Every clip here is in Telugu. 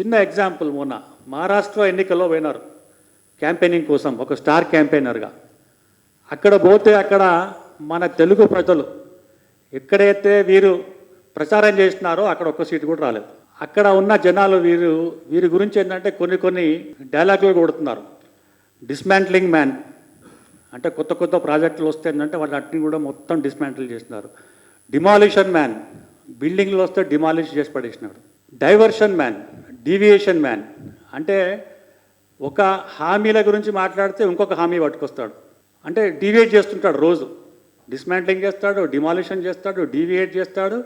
చిన్న ఎగ్జాంపుల్ మొన్న మహారాష్ట్ర ఎన్నికల్లో పోయినారు. క్యాంపెయినింగ్ కోసం ఒక స్టార్ క్యాంపెయినర్గా. అక్కడ పోతే అక్కడ మన తెలుగు ప్రజలు ఎక్కడైతే వీరు ప్రచారం చేసినారో అక్కడ ఒక్క సీటు కూడా రాలేదు. అక్కడ ఉన్న జనాలు వీరు వీరి గురించి ఏంటంటే కొన్ని కొన్ని డైలాగులు కొడుతున్నారు. డిస్మాంట్లింగ్ మ్యాన్ అంటే కొత్త కొత్త ప్రాజెక్టులు వస్తే ఏంటంటే వాటిని కూడా మొత్తం డిస్మాంటిల్ చేసినారు. డిమాలిషన్ మ్యాన్ బిల్డింగ్లు వస్తే డిమాలిష్ చేసి పడేసినాడు డైవర్షన్ మ్యాన్ డీవియేషన్ మ్యాన్ అంటే ఒక హామీల గురించి మాట్లాడితే ఇంకొక హామీ పట్టుకొస్తాడు. అంటే డీవియేట్ చేస్తుంటాడు రోజు. డిస్మాంట్లింగ్ చేస్తాడు డిమాలిషన్ చేస్తాడు డీవియేట్ చేస్తాడు.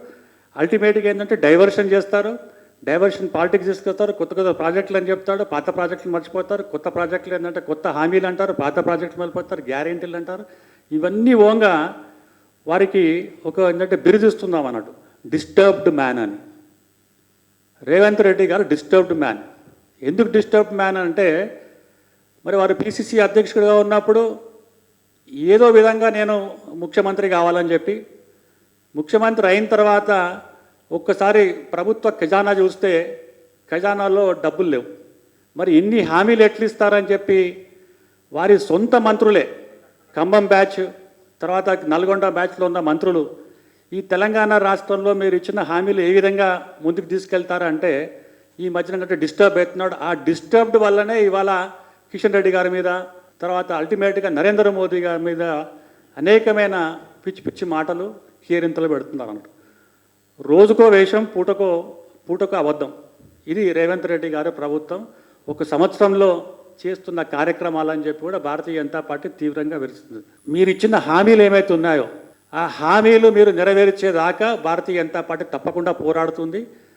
అల్టిమేట్గా ఏంటంటే డైవర్షన్ చేస్తారు. డైవర్షన్ పాలిటిక్స్ తీసుకొస్తారు. కొత్త కొత్త ప్రాజెక్టులు అని చెప్తాడు. పాత ప్రాజెక్టులు మర్చిపోతారు. కొత్త ప్రాజెక్టులు ఏంటంటే కొత్త హామీలు అంటారు. పాత ప్రాజెక్టులు మర్చిపోతారు. గ్యారెంటీలు అంటారు. ఇవన్నీ ఓంగా వారికి ఒక ఏంటంటే బిరుదిస్తున్నాం అన్నట్టు. డిస్టర్బ్డ్ మ్యాన్ అని. రేవంత్ రెడ్డి గారు డిస్టర్బ్డ్ మ్యాన్. ఎందుకు డిస్టర్బ్డ్ మ్యాన్ అంటే మరి వారు పిసిసి అధ్యక్షుడిగా ఉన్నప్పుడు ఏదో విధంగా నేను ముఖ్యమంత్రి కావాలని చెప్పి ముఖ్యమంత్రి అయిన తర్వాత ఒక్కసారి ప్రభుత్వ ఖజానా చూస్తే ఖజానాలో డబ్బులు లేవు. మరి ఇన్ని హామీలు ఎట్లు ఇస్తారని చెప్పి వారి సొంత మంత్రులే. ఖమ్మం బ్యాచ్ తర్వాత నల్గొండ బ్యాచ్లో ఉన్న మంత్రులు ఈ తెలంగాణ రాష్ట్రంలో మీరు ఇచ్చిన హామీలు ఏ విధంగా ముందుకు తీసుకెళ్తారంటే ఈ మధ్యన కంటే డిస్టర్బ్ అవుతున్నాడు ఆ డిస్టర్బ్డ్ వల్లనే ఇవాళ కిషన్ రెడ్డి గారి మీద తర్వాత అల్టిమేట్గా నరేంద్ర మోదీ గారి మీద అనేకమైన పిచ్చి పిచ్చి మాటలు హీరింతలు పెడుతున్నారు అన్నట్టు రోజుకో వేషం పూటకో పూటకో అబద్ధం. ఇది రేవంత్ రెడ్డి గారి ప్రభుత్వం ఒక సంవత్సరంలో చేస్తున్న కార్యక్రమాలని చెప్పి కూడా భారతీయ జనతా పార్టీ తీవ్రంగా విరుస్తుంది. మీరు ఇచ్చిన హామీలు ఏమైతే ఉన్నాయో ఆ హామీలు మీరు నెరవేర్చేదాకా భారతీయ జనతా పార్టీ తప్పకుండా పోరాడుతుంది.